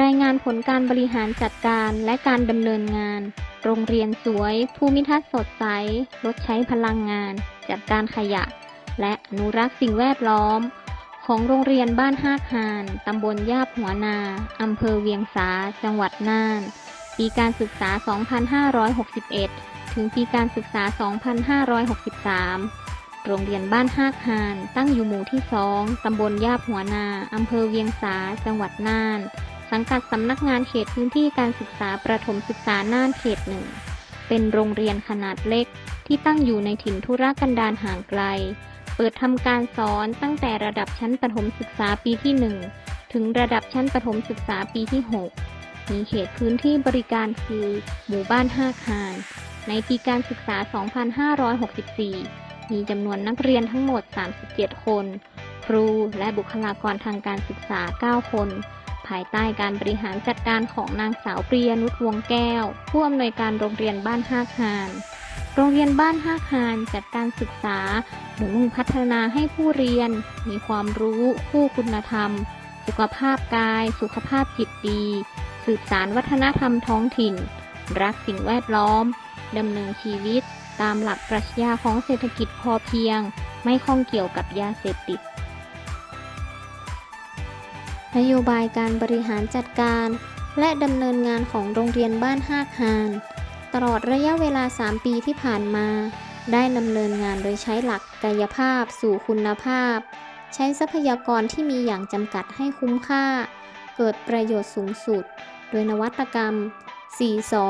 รายงานผลการบริหารจัดการและการดำเนินงาน โรงเรียนสวย ภูมิทัศน์สดใส ลดใช้พลังงาน จัดการขยะ และอนุรักษ์สิ่งแวดล้อม ของโรงเรียนบ้านห้ากหานตำบลยาบหัวนาอำเภอเวียงสา จังหวัดน่าน ปีการศึกษา 2561 ถึงปีการศึกษา 2563โรงเรียนบ้านห้ากหาน ตั้งอยู่หมู่ที่ 2 ตำบลยาบหัวนา อำเภอเวียงสา จังหวัดน่าน สังกัดสำนักงานเขตพื้นที่การศึกษาประถมศึกษาน่านเขตหนึ่ง เป็นโรงเรียนขนาดเล็กที่ตั้งอยู่ในถิ่นธุรกันดารห่างไกล เปิดทำการสอนตั้งแต่ระดับชั้นประถมศึกษาปีที่ 1 ถึงระดับชั้นประถมศึกษาปีที่ 6 มีเขตพื้นที่บริการคือ หมู่บ้านห้าคาน ในปีการศึกษา 2564 มีจำนวนนักเรียนทั้งหมด 37 คน ครูและบุคลากรทางการศึกษา 9 คน ภายใต้การบริหารจัดการของนางสาวปริยนุชวงแก้ว ผู้อำนวยการโรงเรียนบ้านห้าคานโรงเรียนบ้านห้าคานจัดการศึกษามุ่งพัฒนาให้ผู้เรียน มีความรู้ คู่คุณธรรม สุขภาพกาย สุขภาพจิตดี สืบสารวัฒนธรรมท้องถิ่น รักสิ่งแวดล้อมดำเนินชีวิต ตามหลักปรัชญาของเศรษฐกิจพอเพียง ไม่ข้องเกี่ยวกับยาเสพติด นโยบายการบริหารจัดการ และดำเนินงานของโรงเรียนบ้านห้ากฮาน ตลอดระยะเวลา 3 ปีที่ผ่านมา ได้ดำเนินงานโดยใช้หลักกายภาพสู่คุณภาพ ใช้ทรัพยากรที่มีอย่างจำกัดให้คุ้มค่า เกิดประโยชน์สูงสุด โดยนวัตกรรม 4สอ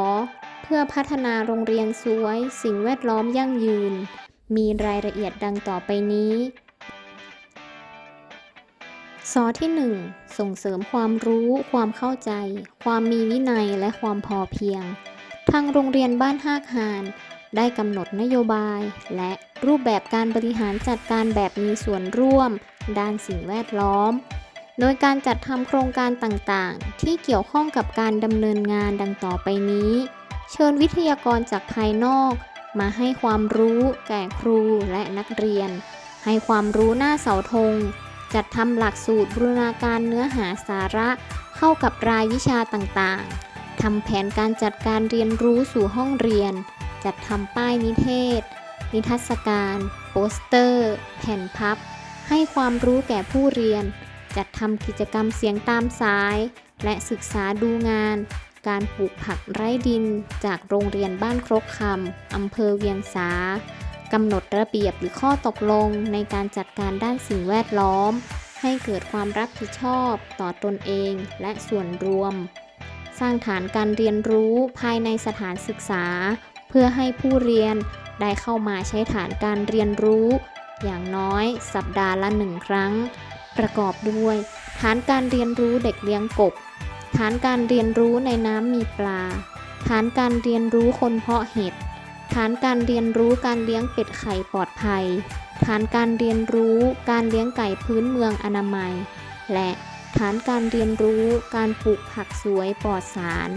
เพื่อพัฒนาโรงเรียนสวย สิ่งแวดล้อมยั่งยืน มีรายละเอียดดังต่อไปนี้ สอที่ 1 ส่งเสริมความรู้ ความเข้าใจ ความมีวินัยและความพอเพียง ทางโรงเรียนบ้านห้ากหานได้กำหนดนโยบาย และรูปแบบการบริหารจัดการแบบมีส่วนร่วม ด้านสิ่งแวดล้อม โดยการจัดทำโครงการต่างๆ ที่เกี่ยวข้องกับการดำเนินงานดังต่อไปนี้ เชิญวิทยากรจากภายนอก มาให้ความรู้ แก่ครูและนักเรียน ให้ความรู้หน้าเสาธง จัดทำหลักสูตรบูรณาการเนื้อหาสาระเข้ากับรายวิชาต่างๆ ทำแผนการจัดการเรียนรู้สู่ห้องเรียน จัดทำป้ายนิเทศ นิทรรศการ โปสเตอร์ แผ่นพับ ให้ความรู้แก่ผู้เรียน จัดทำกิจกรรมเสียงตามสาย และศึกษาดูงาน การปลูกผักไร้ดิน จากโรงเรียนบ้านครกคำอำเภอเวียงสา กำหนดระเบียบหรือข้อตกลงในการจัดการด้านสิ่งแวดล้อม ให้เกิดความรับผิดชอบต่อตนเองและส่วนรวม สร้างฐานการเรียนรู้ภายในสถานศึกษา เพื่อให้ผู้เรียนได้เข้ามาใช้ฐานการเรียนรู้ อย่างน้อยสัปดาห์ละหนึ่งครั้ง ประกอบด้วย ฐานการเรียนรู้เด็กเลี้ยงกบ ฐานการเรียนรู้ในน้ำมีปลา ฐานการเรียนรู้คนเพาะเห็ด ฐานการเรียนรู้การเลี้ยงเป็ดไข่ปลอดภัย ฐานการเรียนรู้การเลี้ยงไก่พื้นเมืองอนามัย และฐานการเรียนรู้การปลูกผักสวยปลอดสาร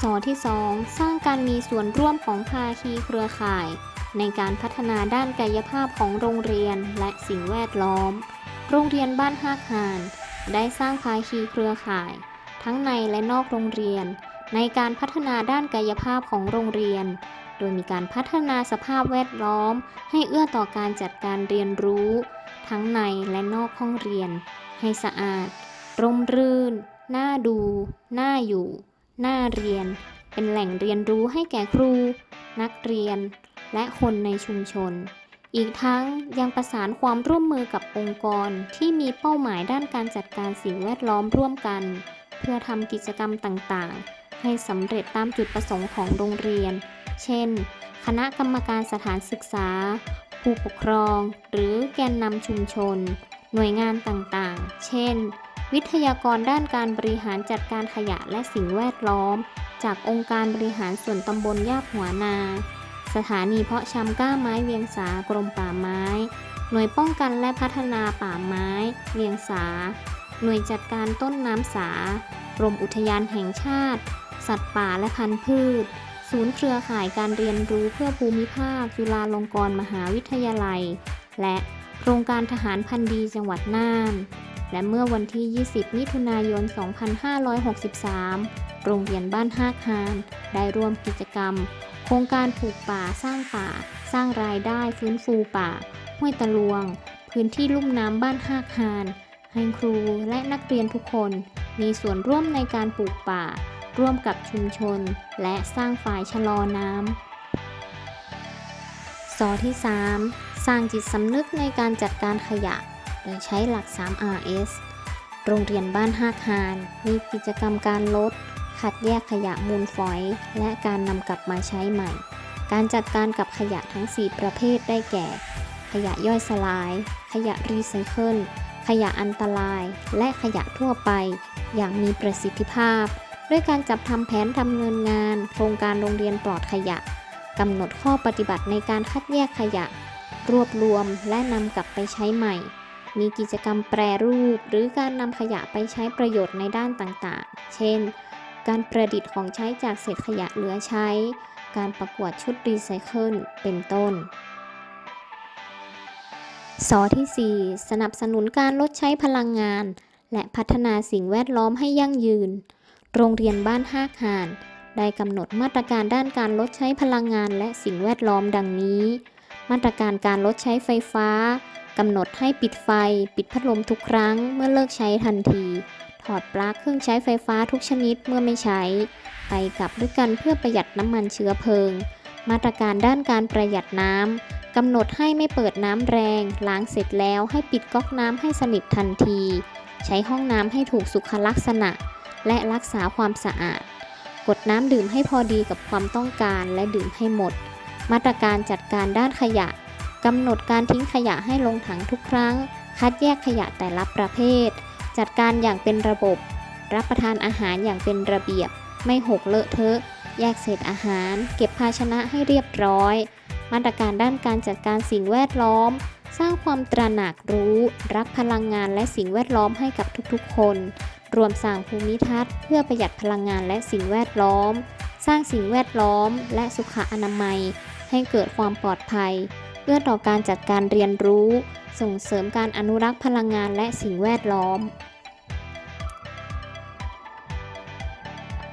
สอที่ 2 สร้างการมีส่วนร่วมของภาคีเครือข่าย ในการพัฒนาด้านกายภาพของโรงเรียนและสิ่งแวดล้อม โรงเรียนบ้านห้ากหาน ได้สร้างภาคีเครือข่าย ทั้งในและนอกโรงเรียน ในการพัฒนาด้านกายภาพของโรงเรียน โดยมีการพัฒนาสภาพแวดล้อม ให้เอื้อต่อการจัดการเรียนรู้ ทั้งในและนอกห้องเรียน ให้สะอาด ร่มรื่น น่าดู น่าอยู่ น่าเรียน เป็นแหล่งเรียนรู้ให้แก่ครู นักเรียน และคนในชุมชน อีกทั้งยังประสานความร่วมมือกับองค์กรที่มีเป้าหมายด้านการจัดการสิ่งแวดล้อมร่วมกัน เพื่อทำกิจกรรมต่างๆ ให้สำเร็จตามจุดประสงค์ของโรงเรียน เช่น คณะกรรมการสถานศึกษา ผู้ปกครอง หรือแกนนำชุมชน หน่วยงานต่างๆ เช่น วิทยากรด้านการบริหารจัดการขยะและสิ่งแวดล้อม จากองค์การบริหารส่วนตำบลยาบหัวนา สถานีเพาะชำก้าไม้เวียงสากรมป่าไม้ หน่วยป้องกันและพัฒนาป่าไม้ เวียงสาหน่วยจัดการต้นน้ำสากรมอุทยานแห่งชาติ สัตว์ป่าและพันธุ์พืช ศูนย์เครือข่ายการเรียนรู้เพื่อภูมิภาค จุฬาลงกรณ์มหาวิทยาลัย และโครงการทหารพันธ์ดีจังหวัดน่าน และเมื่อวันที่ 20 มิถุนายน 2563 โรงเรียนบ้านฮากฮาน ได้ร่วมกิจกรรม โครงการปลูกป่าสร้างป่า สร้างรายได้ฟื้นฟูป่า ห้วยตะลวง พื้นที่ลุ่มน้ำบ้านฮากฮานให้ครูและนักเรียนทุกคนมีส่วนร่วมในการปลูกป่า ร่วมกับชุมชน และสร้างฝ่ายชะลอน้ำสอที่ 3 สร้างจิตสำนึกในการจัดการขยะ โดยใช้หลัก 3RS โรงเรียนบ้านฮากฮาน มีกิจกรรมการลดคัดแยกขยะมูลฝอย และการนำกลับมาใช้ใหม่ การจัดการกับขยะทั้ง 4 ประเภทได้แก่ ขยะย่อยสลาย ขยะรีไซเคิลขยะอันตราย และขยะทั่วไป อย่างมีประสิทธิภาพ ด้วยการจับทำแผนดำเนินงาน โครงการโรงเรียนปลอดขยะกำหนดข้อปฏิบัติในการคัดแยกขยะ รวบรวมและนำกลับไปใช้ใหม่ มีกิจกรรมแปรรูป หรือการนำขยะไปใช้ประโยชน์ในด้านต่างๆ เช่น การประดิษฐ์ของใช้จากเศษขยะเหลือใช้ การประกวดชุดรีไซเคิล เป็นต้นสอที่ 4 สนับสนุนการลดใช้พลังงาน และพัฒนาสิ่งแวดล้อมให้ยั่งยืน โรงเรียนบ้านฮากฮาน ได้กำหนดมาตรการด้านการลดใช้พลังงานและสิ่งแวดล้อมดังนี้ มาตรการการลดใช้ไฟฟ้ากำหนดให้ปิดไฟ ปิดพัดลมทุกครั้งเมื่อเลิกใช้ทันที ถอดปลั๊กเครื่องใช้ไฟฟ้าทุกชนิดเมื่อไม่ใช้ ไปกลับด้วยกันเพื่อประหยัดน้ำมันเชื้อเพลิง มาตรการด้านการประหยัดน้ำกำหนดให้ไม่เปิดน้ำแรง ล้างเสร็จแล้วให้ปิดก๊อกน้ำให้สนิททันที ใช้ห้องน้ำให้ถูกสุขลักษณะ และรักษาความสะอาด กดน้ำดื่มให้พอดีกับความต้องการและดื่มให้หมด มาตรการจัดการด้านขยะกำหนดการทิ้งขยะให้ลงถังทุกครั้ง คัดแยกขยะแต่ละประเภท จัดการอย่างเป็นระบบ รับประทานอาหารอย่างเป็นระเบียบ ไม่หกเลอะเทอะ แยกเศษอาหาร เก็บภาชนะให้เรียบร้อย มาตรการด้านการจัดการสิ่งแวดล้อม สร้างความตระหนักรู้ รักพลังงานและสิ่งแวดล้อมให้กับทุกๆ คน รวมสร้างภูมิทัศน์เพื่อประหยัดพลังงานและสิ่งแวดล้อม สร้างสิ่งแวดล้อม และสุขอนามัย ให้เกิดความปลอดภัย เพื่อต่อการจัดการเรียนรู้ ส่งเสริมการอนุรักษ์พลังงานและสิ่งแวดล้อม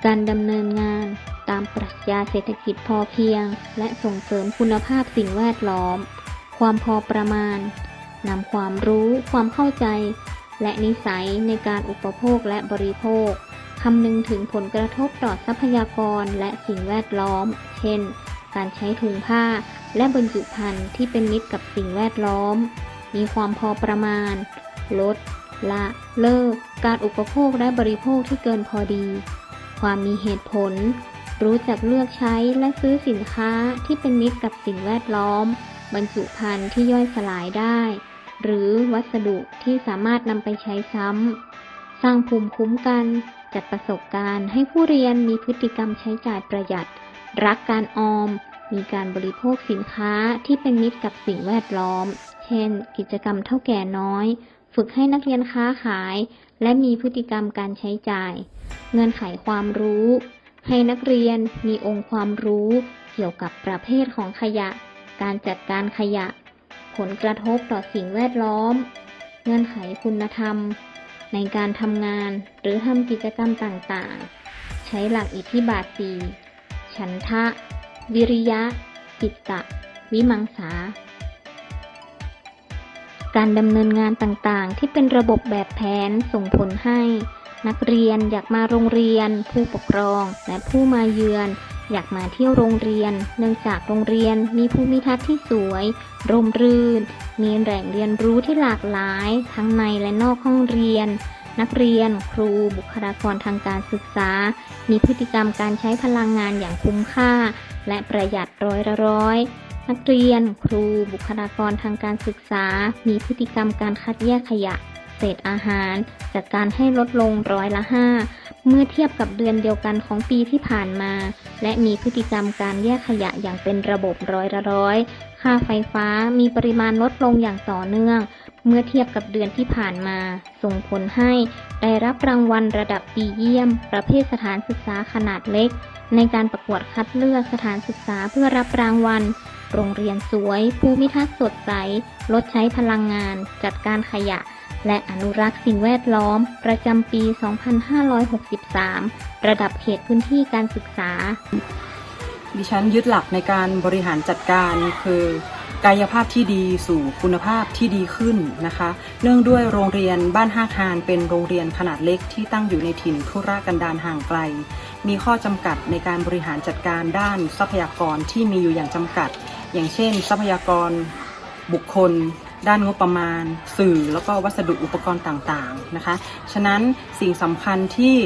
การดำเนินงานตามปรัชญาเศรษฐกิจพอเพียง และส่งเสริมคุณภาพสิ่งแวดล้อม ความพอประมาณนำความรู้ ความเข้าใจ และนิสัยในการอุปโภคและบริโภคคำนึงถึงผลกระทบต่อทรัพยากรและสิ่งแวดล้อม เช่น การใช้ถุงผ้าและบรรจุภัณฑ์ที่เป็นมิตรกับสิ่งแวดล้อม มีความพอประมาณ ลด ละ เลิก การอุปโภคและบริโภคที่เกินพอดี ความมีเหตุผล รู้จักเลือกใช้และซื้อสินค้าที่เป็นมิตรกับสิ่งแวดล้อม บรรจุภัณฑ์ที่ย่อยสลายได้ หรือวัสดุที่สามารถนำไปใช้ซ้ำ สร้างภูมิคุ้มกัน จัดประสบการณ์ให้ผู้เรียนมีพฤติกรรมใช้จ่ายประหยัด รักการออม มีการบริโภคสินค้าที่เป็นมิตรกับสิ่งแวดล้อม เช่น กิจกรรมเท่าแก่น้อย ฝึกให้นักเรียนค้าขาย และมีพฤติกรรมการใช้จ่าย เงื่อนไขความรู้ ให้นักเรียนมีองค์ความรู้ เกี่ยวกับประเภทของขยะ การจัดการขยะ ผลกระทบต่อสิ่งแวดล้อม เงื่อนไขคุณธรรม ในการทำงานหรือทำกิจกรรมต่างๆ ใช้หลักอิทธิบาทสีฉันทะ วิริยะ จิตตะ วิมังสา การดำเนินงานต่างๆ ที่เป็นระบบแบบแผนส่งผลให้ นักเรียนอยากมาโรงเรียน ผู้ปกครองและผู้มาเยือน อยากมาเที่ยวโรงเรียน เนื่องจากโรงเรียนมีภูมิทัศน์ที่สวย ร่มรื่น มีแหล่งเรียนรู้ที่หลากหลาย ทั้งในและนอกห้องเรียน นักเรียน ครู บุคลากรทางการศึกษา มีพฤติกรรมการใช้พลังงานอย่างคุ้มค่า และประหยัดร้อยละร้อย นักเรียน ครู บุคลากรทางการศึกษา มีพฤติกรรมการคัดแยกขยะ เศษอาหารจัดการให้ลดลงร้อยละ 5 เมื่อเทียบกับเดือนเดียวกันของปีที่ผ่านมา และมีพฤติกรรมการแยกขยะอย่างเป็นระบบร้อยละร้อย ค่าไฟฟ้ามีปริมาณลดลงอย่างต่อเนื่อง เมื่อเทียบกับเดือนที่ผ่านมา ส่งผลให้ได้รับรางวัลระดับดีเยี่ยม ประเภทสถานศึกษาขนาดเล็ก ในการประกวดคัดเลือกสถานศึกษาเพื่อรับรางวัล โรงเรียนสวย ภูมิทัศน์สดใส ลดใช้พลังงาน จัดการขยะ และอนุรักษ์สิ่งแวดล้อม ประจำปี 2563 ระดับเขตพื้นที่การศึกษา ดิฉันยึดหลักในการบริหารจัดการคือกายภาพที่ดีสู่คุณภาพที่ดีขึ้นนะคะ เนื่องด้วยโรงเรียนบ้านห้าคานเป็นโรงเรียนขนาดเล็กที่ตั้งอยู่ในถิ่นทุรกันดารห่างไกล มีข้อจำกัดในการบริหารจัดการด้านทรัพยากรที่มีอยู่อย่างจำกัด อย่างเช่น ทรัพยากรบุคคล ด้านงบประมาณ สื่อแล้วก็วัสดุอุปกรณ์ต่างๆนะคะ ฉะนั้นสิ่งสำคัญที่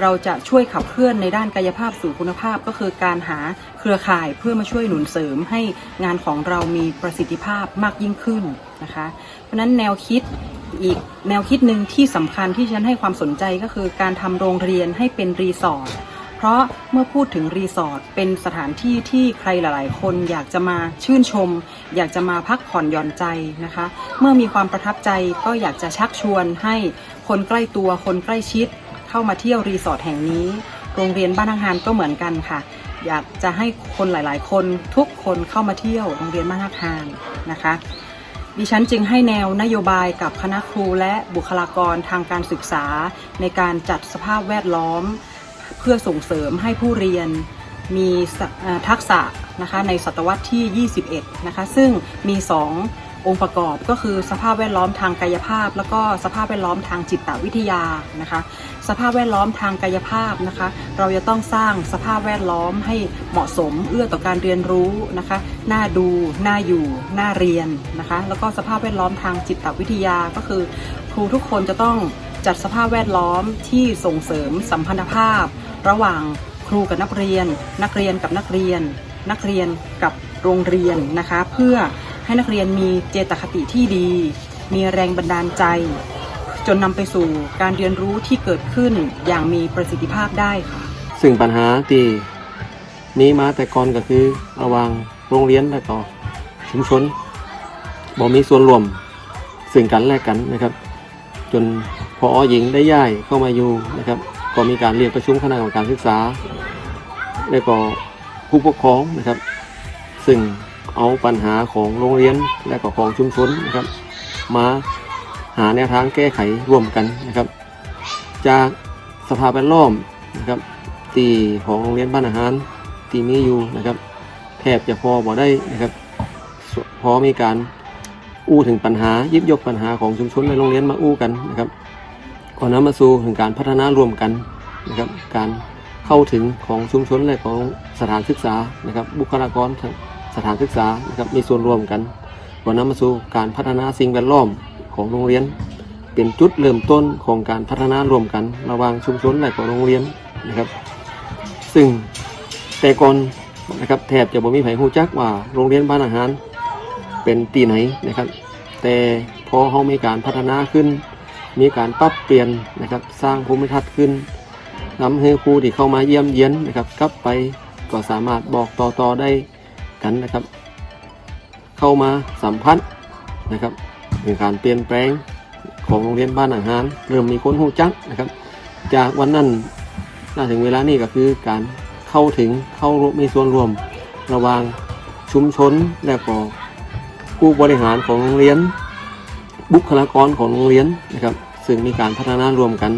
เราจะช่วยขับเคลื่อนในด้านกายภาพสู่คุณภาพก็คือการหาเครือข่ายเพื่อมาช่วยหนุนเสริมให้งานของเรามีประสิทธิภาพมากยิ่งขึ้นนะคะ เพราะนั้นแนวคิดอีกแนวคิดหนึ่งที่สำคัญที่ฉันให้ความสนใจก็คือการทำโรงเรียนให้เป็นรีสอร์ท เพราะเมื่อพูดถึงรีสอร์ทเป็นสถานที่ที่ใครหลาย ๆ คนอยากจะมาชื่นชม อยากจะมาพักผ่อนหย่อนใจนะคะ เมื่อมีความประทับใจก็อยากจะชักชวนให้คนใกล้ตัวคนใกล้ชิด เข้ามาเที่ยวรีสอร์ทแห่งนี้ โรงเรียนบ้านอาหารก็เหมือนกันค่ะ อยากจะให้คนหลาย ๆ คนทุกคนเข้ามาเที่ยวโรงเรียนบ้านอาหารนะคะดิฉันจึงให้แนวนโยบายกับคณะครูและบุคลากรทางการศึกษาในการจัดสภาพแวดล้อม เพื่อส่งเสริมให้ผู้เรียนมีทักษะนะคะในศตวรรษที่ 21 นะคะ ซึ่งมี 2 องค์ประกอบก็คือสภาพแวดล้อมทางกายภาพ แล้วก็สภาพแวดล้อมทางจิตวิทยานะคะ สภาพแวดล้อมทางกายภาพนะคะ เราจะต้องสร้างสภาพแวดล้อมให้เหมาะสมเอื้อต่อการเรียนรู้นะคะ น่าดู น่าอยู่ น่าเรียนนะคะ แล้วก็สภาพแวดล้อมทางจิตวิทยาก็คือ ครูทุกคนจะต้อง จัดสภาพแวดล้อมที่ส่งเสริมสัมพันธภาพ ระหว่างครูกับนักเรียน นักเรียนกับนักเรียน นักเรียนกับโรงเรียนนะคะ เพื่อให้นักเรียนมีเจตคติที่ดี มีแรงบันดาลใจ จนนำไปสู่การเรียนรู้ที่เกิดขึ้นอย่างมีประสิทธิภาพได้ค่ะ ซึ่งปัญหาที่มีมาแต่ก่อนก็คือระว่างโรงเรียนและก็ชุมชนบ่มีส่วนรวมซึ่งกันและกันนะครับ จน พอหญิงได้ย้ายเข้ามาอยู่นะครับ ก็มีการเรียกประชุมคณะกรรมการศึกษา และก็ผู้ปกครองนะครับ ซึ่งเอาปัญหาของโรงเรียนและก็ของชุมชนนะครับ มาหาแนวทางแก้ไขร่วมกันนะครับ จากสภาพแวดล้อมนะครับที่ของโรงเรียนบ้านอาหารที่มีอยู่นะครับ แทบจะพอบ่ได้นะครับ พอมีการอู้ถึงปัญหายิบยกปัญหาของชุมชนในโรงเรียนมาอู้กันนะครับ ก่อนนำมาสู่ถึงการพัฒนารวมกันนะครับการเข้าถึงของชุมชนและของสถานศึกษานะครับบุคลากรทางสถานศึกษานะครับมีส่วนร่วมกันก่อนนำมาสู่การพัฒนาสิ่งแวดล้อมของโรงเรียน เป็นจุดเริ่มต้นของการพัฒนารวมกัน ระหว่างชุมชนและก็โรงเรียนนะครับ ซึ่งแต่ก่อนนะครับแทบจะบ่มีไผฮู้จักว่าโรงเรียนบ้านอาหารเป็นตีไหนนะครับ แต่พอเขามีการพัฒนาขึ้น มีการปรับเปลี่ยนนะครับสร้างภูมิทัศน์ขึ้นนำให้ครูที่เข้ามาเยี่ยมเยียนนะครับกลับไปก็สามารถบอกต่อๆได้กันนะครับ เข้ามาสัมพันธ์นะครับถึงการเปลี่ยนแปลงของโรงเรียนบ้านอาหาร เริ่มมีคนหูจักนะครับ จากวันนั้นน่าถึงเวลานี้ก็คือการเข้าถึงเข้าร่วมมีส่วนร่วมระหว่างชุมชนและก็ผู้บริหารของโรงเรียน บุคลากรของโรงเรียนนะครับ ซึ่งมีการพัฒนารวมกัน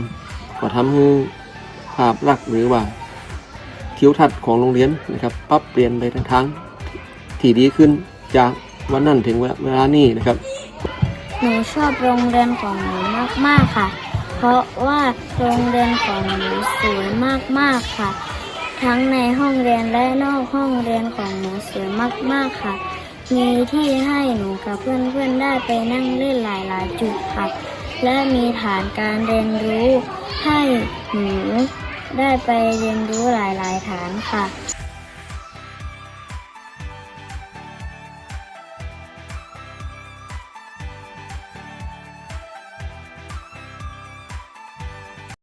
ก็ทำให้ภาพลักษณ์หรือว่าทิวทัศน์ของโรงเรียนนะครับปรับเปลี่ยนไปทางที่ดีขึ้นจากวันนั้นถึงเวลานี้นะครับ หนูชอบโรงเรียนของหนูมาก ๆ ค่ะ เพราะว่าโรงเรียนของหนูสวยมาก ๆ ค่ะ ทั้งในห้องเรียนและนอกห้องเรียนของหนูสวยมาก ๆ ค่ะ มีที่ให้หนูกับเพื่อน ๆ ได้ไปนั่งเล่นหลาย ๆ จุดค่ะ และมีฐานการเรียนรู้ให้หนูได้ไปเรียนรู้หลาย ๆ ฐานค่ะ